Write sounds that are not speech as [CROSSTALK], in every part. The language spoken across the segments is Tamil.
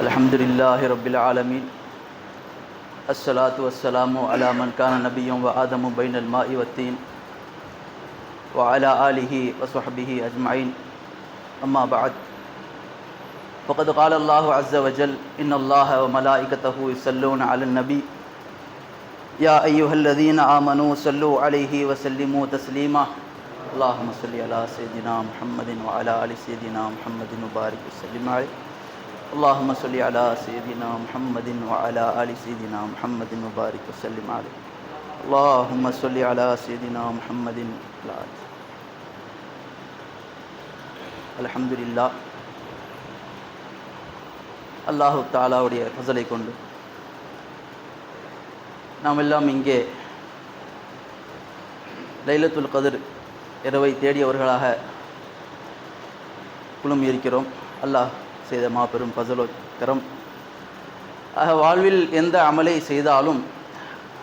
الحمد للہ رب العالمین السلاۃ والسلام علی من کان نبی و آدم و بین الماء والتین وعلى آلہ وصحبہ اجمعین. اما بعد، فقد قال اللہ عز وجل ان اللہ و ملائکته یصلون علی النبی. یا ایہا الذین آمنوا صلوا علیہ وسلموا تسلیما. اللہم صلی علی سیدنا محمد وعلی آل سیدنا محمد مبارک وسلم علیہ. اللهم صل على سيدنا محمد وعلى آل سيدنا محمد وبارك وسلم عليه اللهم صل على سيدنا محمد وعلى آل الحمد لله அல்லாஹு தாலாவுடைய ஃபசலை கொண்டு நாம் எல்லாம் இங்கே லைலத்துல் கதிர் இரவை தேடியவர்களாக குழுமி இருக்கிறோம் அல்லாஹ் செய்த மாபெரும் ஃபசலோ ஆக வாழ்வில் எந்த அமலை செய்தாலும்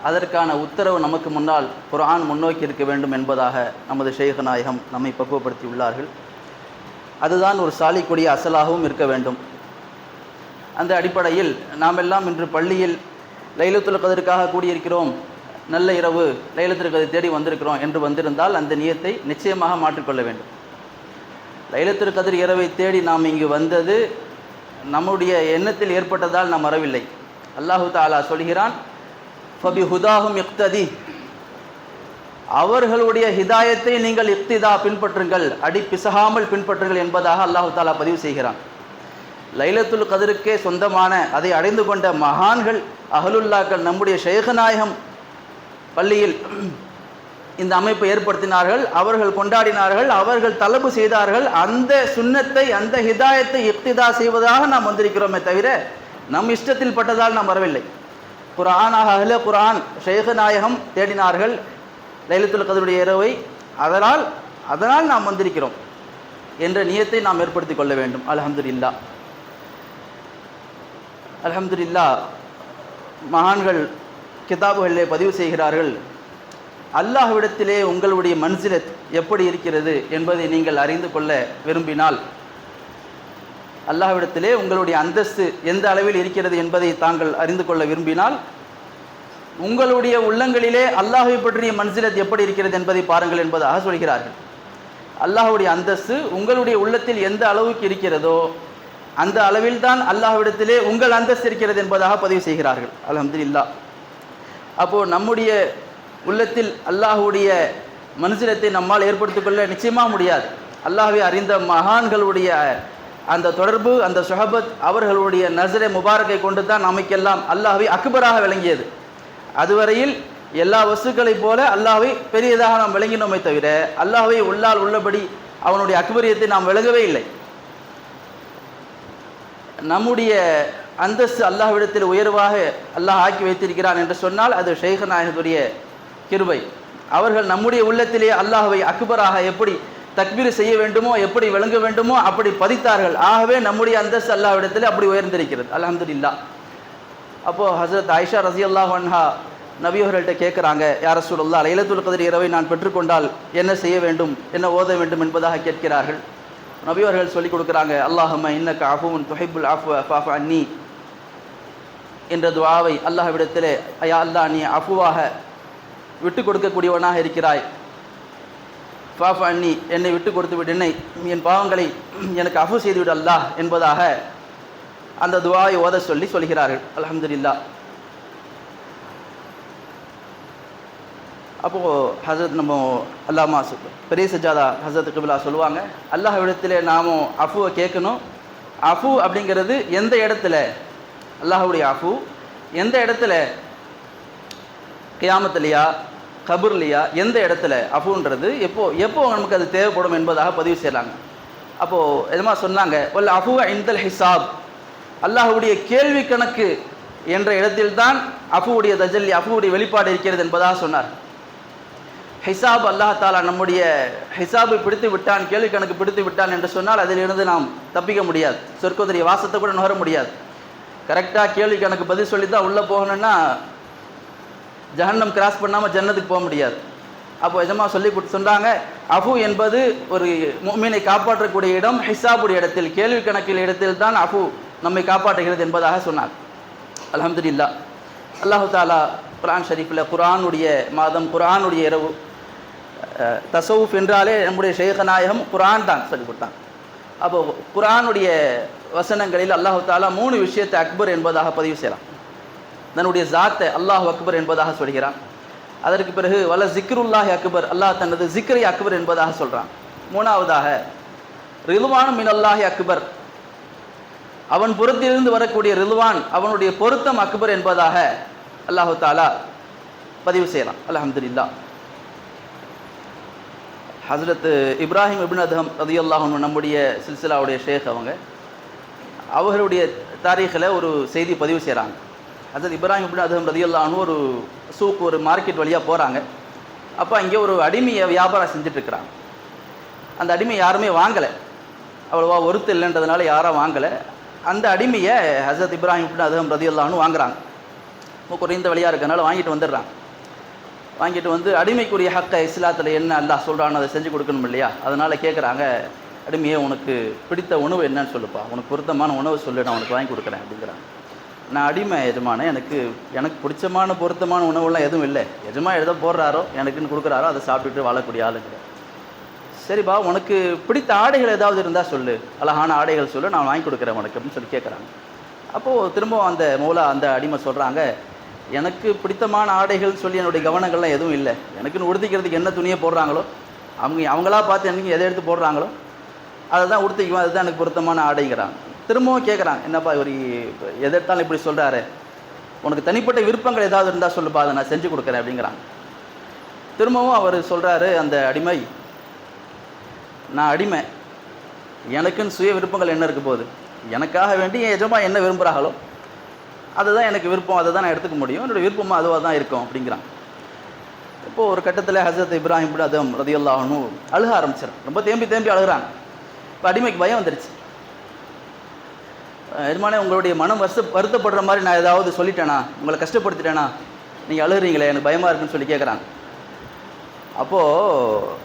அதற்கான உத்தரவு நமக்கு முன்னால் குரான் முன்னோக்கி இருக்க வேண்டும் என்பதாக நமது ஷேக நாயகம் நம்மை பக்குவப்படுத்தியுள்ளார்கள் அதுதான் ஒரு சாலிக்குடிய அசலாகவும் இருக்க வேண்டும். அந்த அடிப்படையில் நாம் எல்லாம் இன்று பள்ளியில் லைலத்துல் கதிற்காக கூடியிருக்கிறோம். நல்ல இரவு லைலத்துல் கதிர் தேடி வந்திருக்கிறோம் என்று வந்திருந்தால் அந்த நியத்தை நிச்சயமாக மாற்றிக்கொள்ள வேண்டும். லைலத்துல் கதிர் இரவை தேடி நாம் இங்கு வந்தது நம்முடைய எண்ணத்தில் ஏற்பட்டதால் நாம் வரவில்லை. அல்லாஹு தாலா சொல்கிறான் ஃபபி ஹுதாஹும் இக்ததி. அவர்களுடைய ஹிதாயத்தை நீங்கள் இக்திதா பின்பற்றுங்கள் அடி பிசகாமல் பின்பற்றுங்கள் என்பதாக அல்லாஹு தாலா பதிவு செய்கிறான். லைலத்துல் கதிருக்கே சொந்தமான அதை அடைந்து கொண்ட மகான்கள் அகலுல்லாக்கள் நம்முடைய ஷேகநாயகம் பள்ளியில் இந்த அமைப்பை ஏற்படுத்தினார்கள் அவர்கள் கொண்டாடினார்கள் அவர்கள் தலப்பு செய்தார்கள் அந்த சுண்ணத்தை அந்த ஹிதாயத்தை இப்திதா செய்வதாக நாம் வந்திருக்கிறோமே தவிர நம் இஷ்டத்தில் பட்டதால் நாம் வரவில்லை. குரானாக அகல குரான் ஷேக நாயகம் தேடினார்கள் லைலத்துல் கதருடைய இரவை. அதனால் அதனால் நாம் வந்திருக்கிறோம் என்ற நியத்தை நாம் ஏற்படுத்தி கொள்ள வேண்டும். அலமதுல்லா அலமதுல்லா மகான்கள் கிதாபுகளிலே பதிவு செய்கிறார்கள். அல்லாஹ்விடத்திலே உங்களுடைய மன்சிலத் எப்படி இருக்கிறது என்பதை நீங்கள் அறிந்து கொள்ள விரும்பினால் அல்லாஹ்விடத்திலே உங்களுடைய அந்தஸ்து எந்த அளவில் இருக்கிறது என்பதை தாங்கள் அறிந்து கொள்ள விரும்பினால் உங்களுடைய உள்ளங்களிலே அல்லாஹை பற்றிய மன்சிலத் எப்படி இருக்கிறது என்பதை பாருங்கள் என்பதாக சொல்கிறார்கள். அல்லாஹுடைய அந்தஸ்து உங்களுடைய உள்ளத்தில் எந்த அளவுக்கு இருக்கிறதோ அந்த அளவில் தான் அல்லாஹ்விடத்திலே உங்கள் அந்தஸ்து இருக்கிறது என்பதாக பதிவு செய்கிறார்கள். அலமதுல்லா அப்போது நம்முடைய உள்ளத்தில் அல்லாஹுடைய மனுஷனத்தை நம்மால் ஏற்படுத்திக்கொள்ள நிச்சயமாக முடியாது. அல்லாஹை அறிந்த மகான்களுடைய அந்த தொடர்பு அந்த சொஹபத் அவர்களுடைய நசரை முபாரக்கை கொண்டு தான் நமக்கெல்லாம் அல்லாஹை அக்பராக விளங்கியது. அதுவரையில் எல்லா வசுக்களைப் போல அல்லாஹை பெரியதாக நாம் விளங்கினோமே தவிர அல்லாஹை உள்ளால் உள்ளபடி அவனுடைய அக்பரியத்தை நாம் விளங்கவே இல்லை. நம்முடைய அந்தஸ்து அல்லாஹ்விடத்தில் உயர்வாக அல்லாஹ் ஆக்கி வைத்திருக்கிறான் என்று சொன்னால் அது ஷேக நாயகத்துடைய கிருபை. அவர்கள் நம்முடைய உள்ளத்திலே அல்லாஹுவை அக்பராக எப்படி தக்பீர் செய்ய வேண்டுமோ எப்படி விளங்க வேண்டுமோ அப்படி பதித்தார்கள். ஆகவே நம்முடைய அந்தஸ்து அல்லாஹ்விடத்தில் அப்படி உயர்ந்திருக்கிறது. அலமதுல்லா அப்போது ஹசரத் ஆயிஷா ரசி அல்லாஹன்ஹா அன்ஹா கேட்குறாங்க யார சூழல்லா லைலத்துல் கதிர் இரவை நான் பெற்றுக்கொண்டால் என்ன செய்ய வேண்டும்? என்ன ஓத வேண்டும்? என்பதாக கேட்கிறார்கள். நபியவர்கள் சொல்லிக் கொடுக்குறாங்க அல்லாஹம்ம இன்னக்க அஃபுன் துஹிபுல் அஃபு அன்னி. என்ற துவாவை அல்லாஹ்விடத்திலே ஐயா அல்லாஹ் நீ அஃபுவாக விட்டு கொடுக்கக்கூடியவனாக இருக்கிறாய். ஃபாஃப் அண்ணி என்னை விட்டு கொடுத்து விடு. என்னை என் பாவங்களை எனக்கு அஃபு செய்துவிடு அல்லாஹ் என்பதாக அந்த துவாயை ஓத சொல்லி சொல்கிறார்கள். அலமதுல்லா அப்போது ஹசரத் நம்ம அல்லாமா பெரிய சஜாதா ஹசரத் கபிலா சொல்லுவாங்க அல்லாஹ் இடத்துல நாமும் அஃபுவை கேட்கணும். அஃபு அப்படிங்கிறது எந்த இடத்துல? அல்லாஹுடைய அஃபு. எந்த இடத்துல? கியாமத்துலையா கபூர்லையா எந்த இடத்துல? அஃபுன்றது எப்போ எப்போ நமக்கு அது தேவைப்படும் என்பதாக பதிவு செய்கிறாங்க அப்போது எதுமா சொன்னாங்க? ஒல்ல அஃபுவ இந்தல் ஹிசாப் அல்லாஹுடைய கேள்வி கணக்கு என்ற இடத்தில்தான் அஃபுவுடைய தஜல்லி அஃபுவுடைய வெளிப்பாடு இருக்கிறது என்பதாக சொன்னார். ஹிசாப் அல்லாஹ் தாலா நம்முடைய ஹிசாபை பிடித்து விட்டான் கேள்வி கணக்கு பிடித்து விட்டான் என்று சொன்னால் அதிலிருந்து நாம் தப்பிக்க முடியாது. சொற்கொதிரிய வாசத்தை கூட நுகர முடியாது. கரெக்டாக கேள்வி கணக்கு பதில் சொல்லி தான் உள்ளே போகணுன்னா ஜஹன்னம் கிராஸ் பண்ணாமல் ஜன்னத்துக்கு போக முடியாது. அப்போ எஜமா சொல்லி கொடுத்து சொன்னாங்க அஃபு என்பது ஒரு மீனை காப்பாற்றக்கூடிய இடம் ஹிசாபுடைய இடத்தில் கேள்வி கணக்கில் இடத்தில் தான் அஃபு நம்மை காப்பாற்றுகிறது என்பதாக சொன்னார். அல்ஹம்துலில்லாஹ். அல்லாஹு தாலா குரான் ஷரீஃபில் குரானுடைய மாதம் குரானுடைய இரவு தசவுஃப் என்றாலே நம்முடைய ஷேகநாயகம் குரான் தான் சொல்லி கொடுத்தாங்க அப்போ குரானுடைய வசனங்களில் அல்லாஹு தாலா மூணு விஷயத்தை அக்பர் என்பதாக பதிவு செய்யலாம். தன்னுடைய ஜாத்தை அல்லாஹ் அக்பர் என்பதாக சொல்கிறான். அதற்கு பிறகு வல ஜிக்ருல்லாஹி அக்பர் அல்லாஹ் தனது ஜிக்ரை அக்பர் என்பதாக சொல்கிறான் மூணாவதாக ரிலுவான் மின் அல்லாஹி அக்பர். அவன் புறத்திலிருந்து வரக்கூடிய ரிலுவான் அவனுடைய பொருத்தம் அக்பர் என்பதாக அல்லாஹு தாலா பதிவு செய்யலாம். அலமதுல்லா ஹஸ்ரத் இப்ராஹிம் இப்னு அதஹம் ரதியல்லாஹு நம்முடைய சில்சிலாவுடைய ஷேக் அவங்க. அவர்களுடைய தாரீகில் ஒரு செய்தி பதிவு செய்கிறாங்க ஹசரத் இப்ராஹிம் இப்னு அதுவும் ரதியல்லான்னு ஒரு சூக்கு ஒரு மார்க்கெட் வழியாக போகிறாங்க அப்போ அங்கே ஒரு அடிமையை வியாபாரம் செஞ்சுட்டு அந்த அடிமை யாருமே வாங்கலை. அவ்வளோவா ஒருத்து இல்லைன்றதுனால யாரும் வாங்கலை. அந்த அடிமையை ஹசரத் இப்ராஹிம் இப்னு அதுவும் ரதியல்லான்னு வாங்குறாங்க. ரொம்ப குறைந்த வழியாக இருக்கிறனால வாங்கிட்டு வந்துடுறாங்க. வாங்கிட்டு வந்து அடிமைக்குரிய ஹக்கை இஸ்லாத்தில் என்ன அல்லாஹ் சொல்கிறான்னு அதை செஞ்சு கொடுக்கணும் இல்லையா? அதனால் கேட்குறாங்க அடிமையே உனக்கு பிடித்த உணவு என்னன்னு சொல்லுப்பா. உனக்கு பொருத்தமான உணவு சொல்லு நான் உனக்கு வாங்கி கொடுக்குறேன் அப்படிங்கிறாங்க. நான் அடிமை எஜமான எனக்கு எனக்கு பிடிச்சமான பொருத்தமான உணவுலாம் எதுவும் இல்லை. எஜமா எதோ போடுறாரோ எனக்குன்னு கொடுக்குறாரோ அதை சாப்பிட்டுட்டு வாழக்கூடிய ஆளுங்க சரிப்பா உனக்கு பிடித்த ஆடைகள் ஏதாவது இருந்தால் சொல்லு. அழகான ஆடைகள் சொல்லு நான் வாங்கி கொடுக்குறேன் உனக்கு அப்படின்னு சொல்லி கேட்குறாங்க அப்போது திரும்பவும் அந்த மௌலா அந்த அடிமை சொல்கிறாங்க எனக்கு பிடித்தமான ஆடைகள் சொல்லி என்னுடைய கவனங்கள்லாம் எதுவும் இல்லை. எனக்குன்னு உடுத்திக்கிறதுக்கு என்ன துணியை போடுறாங்களோ அவங்க அவங்களா பார்த்து எனக்கு எதை எடுத்து போடுறாங்களோ அதை தான் உடுத்திக்குவோம் அதுதான் எனக்கு பொருத்தமான ஆடைங்கிறாங்க. திரும்பவும் கேட்குறான் என்னப்பா இவர் எதிர்த்தாலும் இப்படி சொல்கிறாரு உனக்கு தனிப்பட்ட விருப்பங்கள் ஏதாவது இருந்தால் சொல்லுப்பா அதை நான் செஞ்சு கொடுக்குறேன் அப்படிங்கிறான். திரும்பவும் அவர் சொல்கிறாரு அந்த அடிமை நான் அடிமை. எனக்குன்னு சுய விருப்பங்கள் என்ன இருக்க போகுது? எனக்காக வேண்டி என் எஜமா என்ன விரும்புகிறாங்களோ அதுதான் எனக்கு விருப்பம் அதை தான் நான் எடுத்துக்க முடியும். என்னோட விருப்பமாக அதுவாக தான் இருக்கும் அப்படிங்கிறான். இப்போது ஒரு கட்டத்தில் ஹசரத் இப்ராஹிம் அதம் ரதியுல்லாஹனு அழுக ஆரம்பிச்சிடும் ரொம்ப தேம்பி தேம்பி அழுகிறான். இப்போ அடிமைக்கு பயம் வந்துருச்சு. எதுமானே எஜமானே உங்களுடைய மனம் வருத்த வருத்தப்படுற மாதிரி நான் ஏதாவது சொல்லிட்டேனா? உங்களை கஷ்டப்படுத்திட்டேனா? நீங்கள் அழுகுறீங்களே எனக்கு பயமாக இருக்குன்னு சொல்லி கேட்குறாங்க அப்போது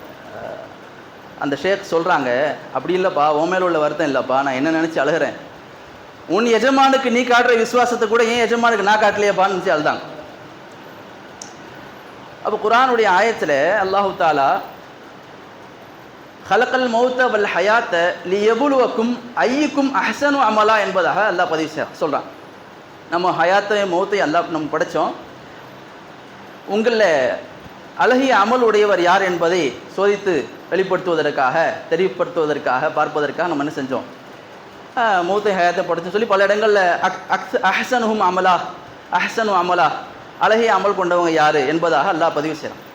அந்த ஷேக் சொல்கிறாங்க அப்படி இல்லைப்பா உன் மேல உள்ள வருத்தம் இல்லைப்பா நான் என்ன நினச்சி அழுகிறேன்? உன் எஜமானுக்கு நீ காட்டுற விசுவாசத்தை கூட ஏன் எஜமானுக்கு நான் காட்டலையப்பான்னு நினச்சி அழுதாங்க. அப்போ குரானுடைய ஆயத்தில் அல்லாஹு தாலா ஹலக்கல் மௌத்த வல் ஹயாத்த லி எபுலுவக்கும் ஐயுக்கும் அஹசனு அமலா என்பதாக அல்லாஹ் பதிவு செய்ய சொல்கிறான் நம்ம ஹயாத்தையும் மௌத்தையும் அல்லாஹ் நம்ம படைச்சோம். உங்களில் அழகிய அமல் உடையவர் யார் என்பதை சோதித்து வெளிப்படுத்துவதற்காக தெரியப்படுத்துவதற்காக பார்ப்பதற்காக நம்ம என்ன செஞ்சோம்? மௌத்தை ஹயாத்தை படைச்சோம். சொல்லி பல இடங்களில் அக் அக்ஸ் அஹசனுஹும் அமலா அஹசனு அமலா அழகிய அமல் கொண்டவங்க யார் என்பதாக அல்லாஹ் பதிவு செய்கிறான்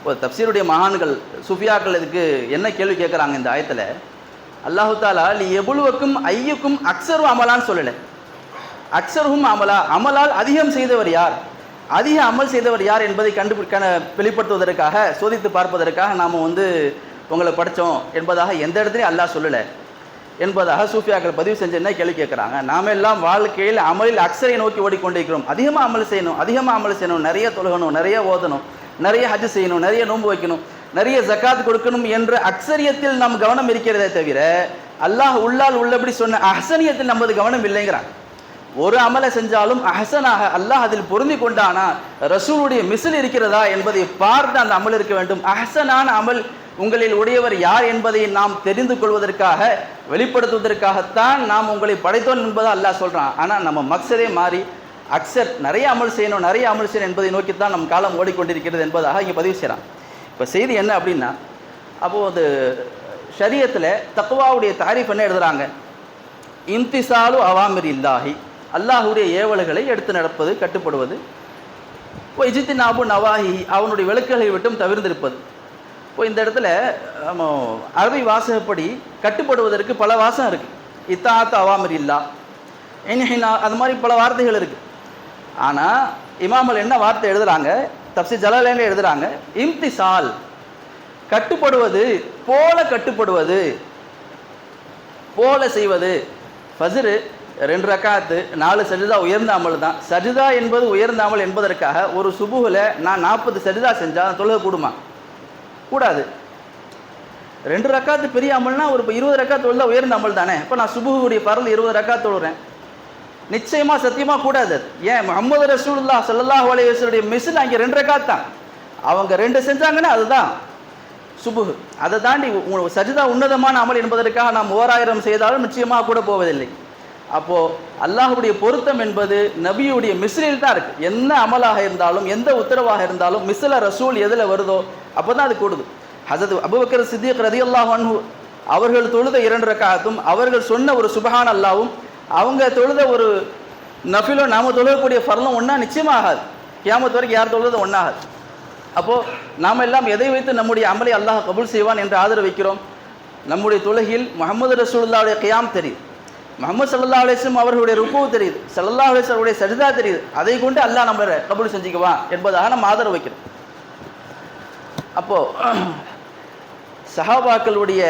இப்போ தப்சீருடைய மகான்கள் சுஃபியாக்கள் இதுக்கு என்ன கேள்வி கேட்குறாங்க இந்த ஆயத்தில்? அல்லாஹு தாலா நீ எவ்வளவுக்கும் ஐயுக்கும் அக்ஸரு அமலான்னு சொல்லலை. அக்ஸருஹும் அமலா அமலால் அதிகம் செய்தவர் யார்? அதிக அமல் செய்தவர் யார் என்பதை கண்டுபிடிக்க வெளிப்படுத்துவதற்காக சோதித்து பார்ப்பதற்காக நாம் வந்து உங்களை படித்தோம் என்பதாக எந்த இடத்துலையும் அல்லாஹ் சொல்லலை. என்பதாக சூஃபியாக்கள் பதிவு செஞ்சு என்ன கேள்வி கேட்குறாங்க? நாம எல்லாம் வாழ்க்கையில் அமலில் அக்சரை நோக்கி ஓடிக்கொண்டிருக்கிறோம். அதிகமாக அமல் செய்யணும் அதிகமாக அமல் செய்யணும் நிறைய தொழுகணும் நிறைய ஓதணும். நிறைய ஹஜ் செய்யணும் நிறைய நோன்பு வைக்கணும் நிறைய ஜக்காத் கொடுக்கணும் என்ற அக்ஸரியத்தில் நம் கவனம் இருக்கிறதே தவிர அல்லாஹ் உள்ளால் உள்ளபடி சொன்ன அஹசனியத்தில் நமது கவனம் இல்லைங்கிறான். ஒரு அமலை செஞ்சாலும் அஹசனாக அல்லாஹ் அதில் பொருந்தி கொண்டானா ரசூலுடைய மிசில் இருக்கிறதா என்பதை பார்த்து அந்த அமல் இருக்க வேண்டும். அஹசனான அமல் உங்களில் உடையவர் யார் என்பதை நாம் தெரிந்து கொள்வதற்காக வெளிப்படுத்துவதற்காகத்தான் நாம் உங்களை படைத்தோம் என்பதை அல்லாஹ் சொல்றான். ஆனால் நம்ம மக்சரே மாறி அக்சர் நிறைய அமல் செய்யணும் நிறைய அமல் செய்யணும் என்பதை நோக்கித்தான் நம் காலம் ஓடிக்கொண்டிருக்கிறது என்பதாக இங்கே பதிவு செய்கிறான். இப்போ செய்தி என்ன அப்படின்னா அப்போது அது ஷரியத்தில் தக்குவாவுடைய தாரிஃப் என்ன எழுதுறாங்க? இம்திசாலு அவாமிர் இல்லாஹி அல்லாஹுடைய ஏவல்களை எடுத்து நடப்பது கட்டுப்படுவது. இப்போ இஜித்தி நாபு நவாஹி அவனுடைய விளக்குகளை விட்டும் தவிர்ந்திருப்பது. இப்போ இந்த இடத்துல நம்ம அரபி வாசகப்படி கட்டுப்படுவதற்கு பல வாசம் இருக்குது இத்தாத்து அவாமிர் இல்லா என்ஹினா அது மாதிரி பல வார்த்தைகள் இருக்குது ஆனால் இமாமல் என்ன வார்த்தை எழுதுறாங்க? தப்சி ஜலாலேன்னு எழுதுறாங்க இம்திசால். கட்டுப்படுவது போல கட்டுப்படுவது போல செய்வது. ஃபஜ்ரு ரெண்டு ரக்காத்து நாலு சஜிதா உயர்ந்த அமல் தான். சஜிதா என்பது உயர்ந்த அமல் என்பதற்காக ஒரு சுபுகில் நான் நாற்பது சஜிதா செஞ்சால் தொழுக கூடுமா? கூடாது. ரெண்டு ரக்காத்து பெரிய அமல்னா ஒரு இப்போ இருபது ரக்காத்து தொழுதா உயர்ந்த அமல் தானே. இப்போ நான் சுபுகுடைய பரல் இருபது ரக்கா தொழுறேன். நிச்சயமா சத்தியமா கூடாது. ஏன்? முகமது ரசூல்லா சல்லாஹ் அலைஹி வஸல்லுடைய மிஸ்ல் அங்கே ரெண்டு ரக்காத் தான். அவங்க ரெண்டு செஞ்சாங்கன்னா அதுதான். சுபுகு அதை தாண்டி சஜிதா உன்னதமான அமல் என்பதற்காக நாம் ஓராயிரம் செய்தாலும் நிச்சயமாக கூட போவதில்லை. அப்போ அல்லாஹுடைய பொருத்தம் என்பது நபியுடைய மிஸ்ரில் தான் இருக்கு. என்ன அமலாக இருந்தாலும் எந்த உத்தரவாக இருந்தாலும் மிஸ்ல ரசூல் எதுல வருதோ அப்பதான் அது கூடுது. ஹசத் அபுபக்கர் சித்திக் ரதி அல்லாஹ் அவர்கள் தொழுத இரண்டு ரக்காகத்தும் அவர்கள் சொன்ன ஒரு சுபஹான் அல்லாவும் அவங்க தொழுத ஒரு நஃபிலோ நாம் தொழுகக்கூடிய ஃபர்லம் ஒன்றா நிச்சயமாக ஆகாது வரைக்கும் யார் தொழுது ஒன்றாகாது அப்போது நாம் எல்லாம் எதை வைத்து நம்முடைய அமலை அல்லாஹ் கபுல் செய்வான் என்று ஆதரவு வைக்கிறோம்? நம்முடைய தொழுகையில் முகமது ரசூல்லாவுடைய கியாம் தெரியுது. முகமது சல்லா அலிஸ்லம் அவர்களுடைய ருக்கு தெரியுது. சல்லா அலிஸ்வருடைய சரிதா தெரியுது. அதை கொண்டு அல்லாஹ் நம்மளை கபுல் செஞ்சுக்குவான் என்பதாக நம்ம ஆதரவு வைக்கிறோம். அப்போது [CLEARS THROAT] சஹாபாக்களுடைய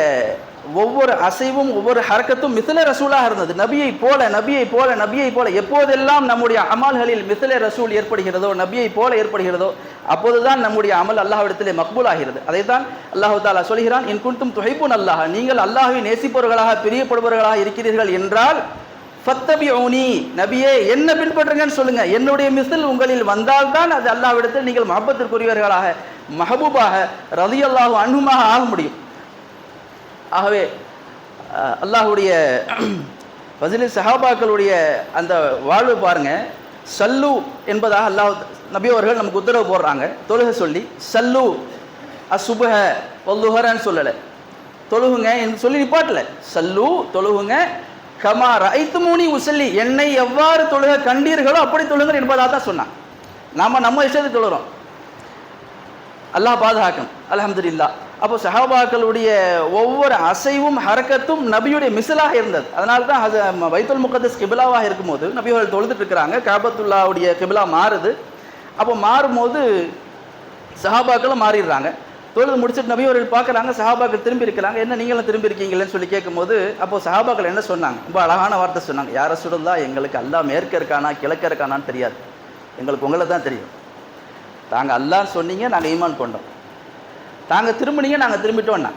ஒவ்வொரு அசைவும் ஒவ்வொரு ஹரக்கத்தும் மிசில ரசூலாக இருந்தது. நபியை போல நபியை போல நபியை போல எப்போதெல்லாம் நம்முடைய அமல்களில் மிசில ரசூல் ஏற்படுகிறதோ நபியை போல ஏற்படுகிறதோ அப்போதுதான் நம்முடைய அமல் அல்லாஹ்விடத்திலே மக்பூல் ஆகிறது அதைத்தான் அல்லாஹு தாலா சொல்கிறான் என் குண்டும் துஹைப்புன் அல்லாஹ். நீங்கள் அல்லாஹை நேசிப்பவர்களாக பிரியப்படுபவர்களாக இருக்கிறீர்கள் என்றால் ஃபத்தபிஊனி. நபியே என்ன பின்பற்றுங்கன்னு சொல்லுங்க. என்னுடைய மிசில் உங்களில் வந்தால்தான் அது அல்லாஹ்விடத்தில் நீங்கள் மஹபத்திற்குரியவர்களாக மஹபூபாக ரலியல்லாஹு அன்புமாக ஆக முடியும். ஆகவே அல்லாஹுடைய அல்லாஹ்வுடைய சஹாபாக்களுடைய அந்த வாழ்வு பாருங்க. சல்லு என்பதாக அல்லாஹ் நபி அவர்கள் நமக்கு உத்தரவு போடுறாங்க. தொழுகை சொல்லி சல்லு அசுபஹ ஒல்லுஹரன்னு சொல்லலை. தொழுகுங்க என்று சொல்லி நிப்பாட்டல. சல்லு தொழுகுங்க. கமா ரைத்து மூனி உசல்லி என்னை எவ்வாறு தொழுக கண்டீர்களோ அப்படி தொழுங்க என்பதாக தான் சொன்னான் நாம நம்ம இஷ்டத்தை தொழுகிறோம் அல்லாஹ் பாதுகாக்கணும். அலமதுல்லா அப்போ சஹாபாக்களுடைய ஒவ்வொரு அசைவும் ஹரக்கத்தும் நபியுடைய மிசிலாக இருந்தது. அதனால தான் அது வைத்துல் முகத்தஸ் கிபிலாவாக இருக்கும்போது நபிகள் தொழுதுட்டு இருக்கிறாங்க. காபத்துல்லாவுடைய கிபிலா மாறுது. அப்போ மாறும்போது சஹாபாக்களும் மாறிடுறாங்க. தொழுது முடிச்சுட்டு நபி அவர்கள் பார்க்குறாங்க. சஹாபாக்கள் திரும்பி இருக்கிறாங்க. என்ன நீங்களும் திரும்பி இருக்கீங்களேன்னு சொல்லி கேட்கும்போது அப்போ சஹாபாக்கள் என்ன சொன்னாங்க? ரொம்ப அழகான வார்த்தை சொன்னாங்க. யாரை சுடலா எங்களுக்கு அல்லா மேற்க இருக்கானா கிழக்க இருக்கானான்னு தெரியாது. எங்களுக்கு உங்களை தான் தெரியும். தாங்க அல்லான்னு சொன்னீங்க நாங்கள் ஈமான் கொண்டோம். நாங்கள் திரும்பினீங்க நாங்கள் திரும்பிட்டோம்னா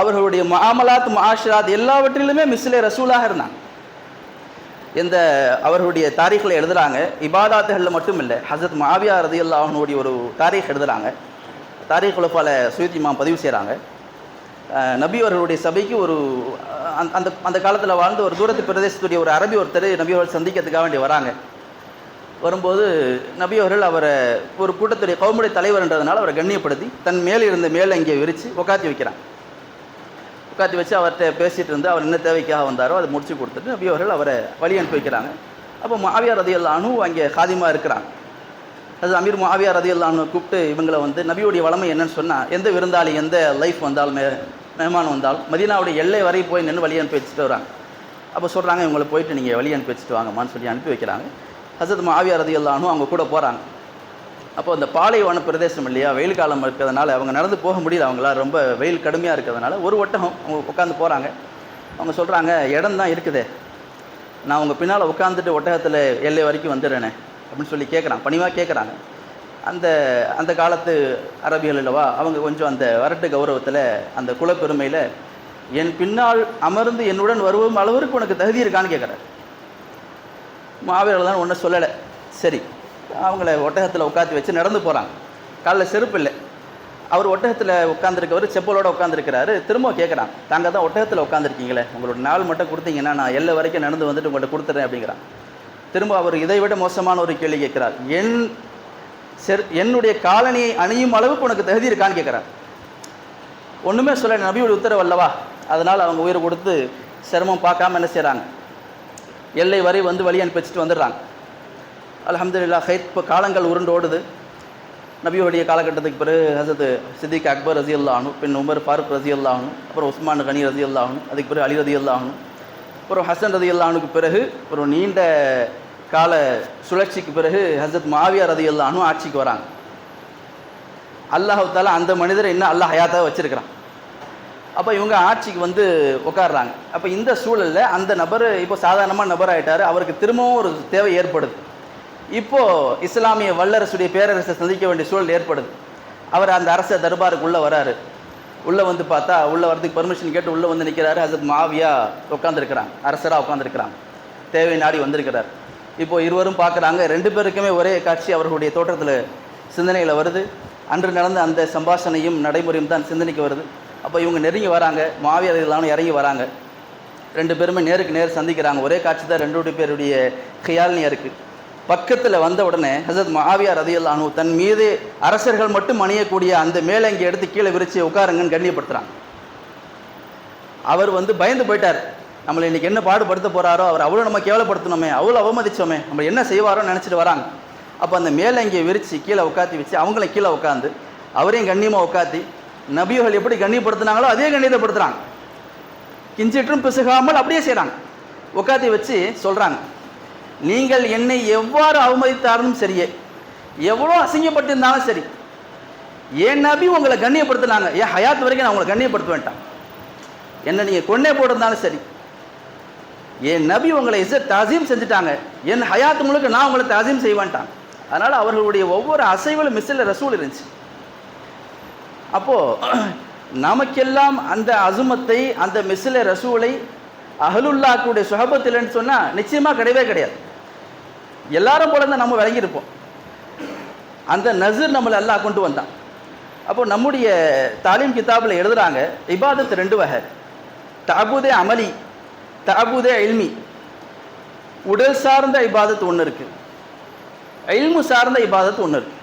அவர்களுடைய மாமலாத் மாஷராத் எல்லாவற்றிலுமே மிஸ்லே ரசூலாக இருந்தாங்க. இந்த அவர்களுடைய தாரீக்கில் எழுதுகிறாங்க இபாதாத்துகளில் மட்டும் இல்லை ஹசரத் மாவியா ரதியுல்லா அவனுடைய ஒரு தாரீக் எழுதுகிறாங்க தாரீக் குலப்பால சுயத்திமா பதிவு செய்கிறாங்க நபி அவர்களுடைய சபைக்கு ஒரு அந்த அந்த காலத்தில் வாழ்ந்து ஒரு தூரத்து பிரதேசத்துடைய ஒரு அரபி ஒருத்தர் நபி அவர்கள் சந்திக்கிறதுக்காக வேண்டி வராங்க. வரும்போது நபி அவர்கள் அவரை ஒரு கூட்டத்துடைய கவுமுடைய தலைவர்ன்றதுனால அவரை கண்ணியப்படுத்தி தன் மேலே இருந்த மேலே இங்கே விரித்து உட்காத்தி வைக்கிறான். உட்காத்தி வச்சு அவர்கிட்ட பேசிகிட்டு இருந்து அவர் என்ன தேவைக்காக வந்தாரோ அதை முடிச்சு கொடுத்துட்டு நபி அவர்கள் அவரை வழி அனுப்பி வைக்கிறாங்க. அப்போ மாவியார் ரதியல் அங்கே காதிமா இருக்கிறாங்க. அது அமீர் மாவியார் ரதியல்லானு கூப்பிட்டு இவங்களை வந்து நபியுடைய வளமை என்னன்னு சொன்னால் எந்த விருந்தாளி எந்த லைஃப் வந்தாலும் மே மேமான் வந்தாலும் மதீனாவுடைய எல்லை வரை போய் நின்று வழி அனுப்பி வச்சுட்டு வராங்க. அப்போ சொல்கிறாங்க இவங்களை போயிட்டு நீங்கள் வழி அனுப்பி வச்சுட்டு வாங்கம்மான்னு சொல்லி அனுப்பி வைக்கிறாங்க. ஹசரத் மாவியார் ரதியல் அல்லானும் அவங்க கூட போகிறாங்க அப்போ அந்த பாலைவன பிரதேசம் இல்லையா வெயில் காலம் இருக்கிறதுனால அவங்க நடந்து போக முடியல அவங்களால ரொம்ப வெயில் கடுமையாக இருக்கிறதுனால ஒரு ஒட்டகம் அவங்க உட்காந்து போகிறாங்க அவங்க சொல்கிறாங்க இடம் தான் இருக்குதே. நான் உங்கள் பின்னால் உட்காந்துட்டு ஒட்டகத்தில் எல்லை வரைக்கும் வந்துடுறேனே அப்படின்னு சொல்லி கேட்குறான் பணிவாக கேட்குறாங்க அந்த அந்த காலத்து அரபிகள் இல்லவா அவங்க கொஞ்சம் அந்த வரட்டு கௌரவத்தில் அந்த குலப்பெருமையில் என் பின்னால் அமர்ந்து என்னுடன் வருவோம் அளவிற்கு உனக்கு தகுதி இருக்கான்னு கேட்குறாரு மாவீரர்கள் தான் ஒன்றும் சொல்லலை. சரி அவங்கள ஒட்டகத்தில் உட்காந்து வச்சு நடந்து போகிறாங்க காலைல செருப்பு இல்லை. அவர் ஒட்டகத்தில் உட்காந்துருக்கவர் செப்பலோடு உட்காந்துருக்கிறாரு திரும்ப கேட்குறான் தாங்க தான் ஒட்டகத்தில் உட்காந்துருக்கீங்களே உங்களோட நாள் மட்டும் கொடுத்தீங்கன்னா நான் எல்லை வரைக்கும் நடந்து வந்துட்டு உங்கள்கிட்ட கொடுத்துட்றேன் அப்படிங்கிறான். திரும்ப அவர் இதை விட மோசமான ஒரு கேள்வி கேட்குறார். என் செர் என்னுடைய காலனியை அணியும் அளவுக்கு உனக்கு தகுதி இருக்கான்னு கேட்குறார். ஒன்றுமே சொல்ல நபியோட உத்தரவு அல்லவா? அதனால் அவங்க உயிர் கொடுத்து சிரமம் பார்க்காம என்ன செய்கிறாங்க எல்லை வரை வந்து வழி அனுப்பி வச்சுட்டு வந்துடுறாங்க. அலமதுல்லா ஹைத் இப்போ காலங்கள் உருண்டு ஓடுது. நபியோடைய காலகட்டத்துக்கு பிறகு ஹசரத் சித்திக் அக்பர் ரசி அல்லாஹனு பின் உமர் ஃபாரூக் ரசி அல்லாஹனு அப்புறம் உஸ்மான் கனி ரசி அல்லாஹனு அதுக்கு பிறகு அலி ரதி அல்லாஹனு அப்புறம் ஹசன் ரதி அல்லாஹனுக்கு பிறகு ஒரு நீண்ட கால சுழற்சிக்கு பிறகு ஹசரத் மாவியா ரதி அல்லாஹனு ஆட்சிக்கு வராங்க. அல்லாஹால அந்த மனிதரை இன்னும் அல்லாஹ் ஹயாத்தாக வச்சுருக்கிறான். அப்போ இவங்க ஆட்சிக்கு வந்து உட்காடுறாங்க அப்போ இந்த சூழலில் அந்த நபர் இப்போ சாதாரணமாக நபர் ஆகிட்டார் அவருக்கு திரும்பவும் ஒரு தேவை ஏற்படுது. இப்போது இஸ்லாமிய வல்லரசுடைய பேரரசை சந்திக்க வேண்டிய சூழல் ஏற்படுது. அவர் அந்த அரச தர்பாருக்கு உள்ளே வராரு. உள்ளே வந்து பார்த்தா உள்ளே வரதுக்கு பர்மிஷன் கேட்டு உள்ளே வந்து நிற்கிறாரு அதுக்கு மாவியாக உட்காந்துருக்கிறாங்க அரசராக உட்காந்துருக்கிறாங்க தேவை நாடி வந்திருக்கிறார். இப்போ இருவரும் பார்க்குறாங்க ரெண்டு பேருக்குமே ஒரே காட்சி அவர்களுடைய தோற்றத்தில் சிந்தனையில் வருது. அன்று நடந்த அந்த சம்பாஷணையும் நடைமுறையும் தான் சிந்தனைக்கு வருது. அப்போ இவங்க நெருங்கி வராங்க. மாவியர்களான இறங்கி வராங்க. ரெண்டு பேருமே நேருக்கு நேர் சந்திக்கிறாங்க. ஒரே காட்சி தான் ரெண்டு பேருடைய கையாலினியாக இருக்குது பக்கத்தில் வந்த உடனே ஹசரத் மாவியார் ரதியல்லானு தன் மீது அரசர்கள் மட்டும் அணியக்கூடிய அந்த மேலங்கி எடுத்து கீழே விரிச்சு உட்காருங்கன்னு கண்ணியப்படுத்துகிறாங்க அவர் வந்து பயந்து போயிட்டார். நம்மளை இன்னைக்கு என்ன பாடுபடுத்த போறாரோ அவர் அவ்வளோ நம்ம கேவலப்படுத்தணுமே அவ்வளோ அவமதிச்சோமே நம்ம என்ன செய்வாரோ நினச்சிட்டு வராங்க. அப்போ அந்த மேலங்கியை விரிச்சு கீழே உட்காத்தி வச்சு அவங்கள கீழே உட்காந்து அவரையும் கண்ணியமாக உட்காத்தி நபிகள் எப்படி கண்ணியப்படுத்துனாங்களோ அதே கண்ணியத்தைப்படுத்துறாங்க. கிஞ்சிட்டும் பிசுகாமல் அப்படியே செய்கிறாங்க உட்காத்தி வச்சு சொல்கிறாங்க நீங்கள் என்னை எவ்வாறு அவமதித்தாலும் சரியே எவ்வளோ அசிங்கப்பட்டிருந்தாலும் சரி என் நபி உங்களை கண்ணியப்படுத்தினாங்க. ஏன் ஹயாத் வரைக்கும் நான் உங்களை கண்ணியப்படுத்த வேண்டாம். என்ன நீங்கள் கொன்னே போட்டிருந்தாலும் சரி என் நபி உங்களை இசை தாசீம் செஞ்சுட்டாங்க. என் ஹயாத்து முழுக்க நான் உங்களை தாசீம் செய்வேன்ட்டான் அதனால் அவர்களுடைய ஒவ்வொரு அசைவிலும் மிஸ்ஸில் ரசூல் இருந்துச்சு. அப்போது நமக்கெல்லாம் அந்த அசுமத்தை அந்த மிஸ்ல ரசூலை அகலுல்லாக்குடைய சுகபத்தில்னு சொன்னால் நிச்சயமாக கிடையவே கிடையாது. எல்லாரும் போல தான் நம்ம விளங்கியிருப்போம். அந்த நசீர் நம்மளை எல்லாம் கொண்டு வந்தான். அப்போ நம்முடைய தாலீம் கிதாபில் எழுதுகிறாங்க இபாதத்து ரெண்டு வகை. தாபூதே அமலி தாபூதே எல்மி உடல் சார்ந்த இபாதத்து ஒன்று இருக்குது எல்மு சார்ந்த இபாதத்து ஒன்று இருக்குது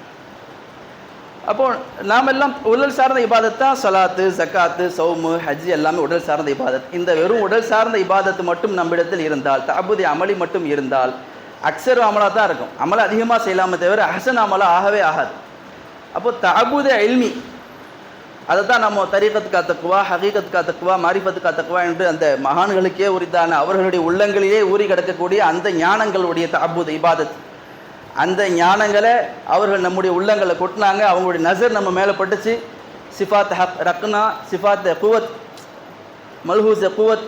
அப்போ நாம் எல்லாம் உடல் சார்ந்த இபாதத் சலாத்து ஜக்காத்து சௌமு ஹஜ் எல்லாமே உடல் சார்ந்த இபாதத். இந்த வெறும் உடல் சார்ந்த இபாதத்து மட்டும் நம்மிடத்தில் இருந்தால் தபுதி அமளி மட்டும் இருந்தால் அக்சர் அமலாக தான் இருக்கும். அமலை அதிகமாக செய்யலாமே தவிர அஹசன் அமலா ஆகவே ஆகாது. அப்போ தபுத அல்மி அதை தான் நம்ம தரீகத்துக்கா தக்குவா ஹகீகத்துக்கா தக்குவா மாரிஃபத்துக்கா தக்குவா என்று அந்த மகான்களுக்கே உரித்தான அவர்களுடைய உள்ளங்களிலே ஊறி கிடக்கக்கூடிய அந்த ஞானங்களுடைய தபுத இபாதத். அந்த ஞானங்களை அவர்கள் நம்முடைய உள்ளங்களை கொட்டினாங்க அவங்களுடைய நசர் நம்ம மேலே பட்டுச்சு. சிஃபாத் ஹக் ரக்னா சிஃபாத் குவத் மல்ஹூஸ் குவத்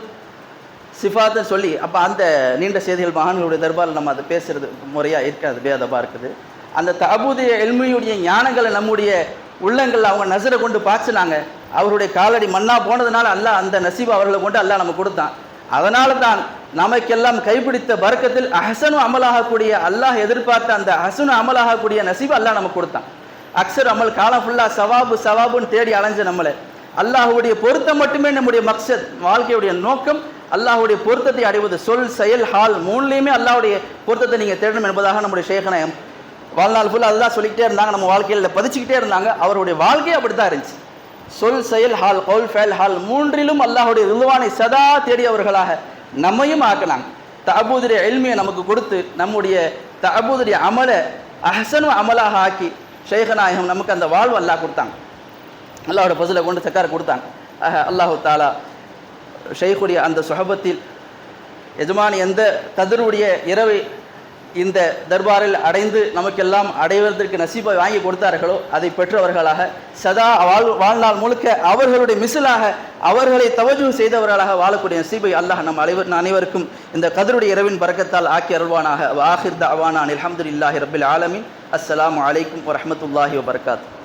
சிஃபாத்தை சொல்லி அப்போ அந்த நீண்ட செய்திகள் மகான்களுடைய தர்பாரில் நம்ம அதை பேசுறது முறையாக இருக்காது பேதமாக இருக்குது. அந்த தபூதிய எல்மையுடைய ஞானங்களை நம்முடைய உள்ளங்கள் அவங்க நசரை கொண்டு பாய்ச்சினாங்க. அவருடைய காலடி மண்ணாக போனதுனால அல்லாஹ் அந்த நசீபை அவர்களை கொண்டு அல்லாஹ் நம்ம கொடுத்தான். அதனால தான் நமக்கெல்லாம் கைப்பிடித்த பறக்கத்தில் அஹசனு அமலாகக்கூடிய அல்லாஹ் எதிர்பார்த்த அந்த அஹசனு அமலாகக்கூடிய நசீவு அல்லாஹ் நமக்கு கொடுத்தான். அக்சர் அமல் காலம் ஃபுல்லாக சவாபு சவாபுன்னு தேடி அலைஞ்ச நம்மளை. அல்லாஹுடைய பொருத்தம் மட்டுமே நம்முடைய மக்சத் வாழ்க்கையுடைய நோக்கம் அல்லாஹுடைய பொருத்தத்தை அடைவது. சொல் செயல் ஹால் மூணுலேயுமே அல்லாஹுடைய பொருத்தத்தை நீங்கள் தேடணும் என்பதாக நம்முடைய சேகனயம் வாழ்நாள் ஃபுல்லாக அதுதான் சொல்லிக்கிட்டே இருந்தாங்க. நம்ம வாழ்க்கையில் பதிச்சுக்கிட்டே இருந்தாங்க. அவருடைய வாழ்க்கையே அப்படி தான் இருந்துச்சு. சொல் செயல் ஹால் கவுல் ஃபேல் ஹால் மூன்றிலும் அல்லாஹுடைய ருதுவானை சதா தேடியவர்களாக நம்மையும் ஆக்கலாம். தபூதுடைய எல்மையை நமக்கு கொடுத்து நம்முடைய தபூதுடைய அமலை அஹசனு அமலாக ஆக்கி ஷேகநாயகம் நமக்கு அந்த வாழ்வு அல்லாஹ் கொடுத்தாங்க அல்லாஹோட பசுல கொண்டு சக்கார கொடுத்தாங்க ஆக அல்லாஹு தாலா ஷேகுடைய அந்த சுகபத்தில் எஜமானி எந்த கதிருடைய இரவை இந்த தர்பாரில் அடைந்து நமக்கெல்லாம் அடைவதற்கு நசீபை வாங்கி கொடுத்தார்களோ அதை பெற்றவர்களாக சதா வாழ் வாழ்நாள் முழுக்க அவர்களுடைய மிசிலாக அவர்களை தவஜு செய்தவர்களாக வாழக்கூடிய நசீபை அல்லாஹ் நம் அனைவர் அனைவருக்கும் இந்த கதிருடைய இரவின் பறக்கத்தால் ஆக்கி அருள்வானாக. வாஹிர் தவானான் அலமதுல்லாஹி ரபில் ஆலமின். அஸ்லாம் அலைக்கும் வரமத்துல்லாஹி வபர்காத்து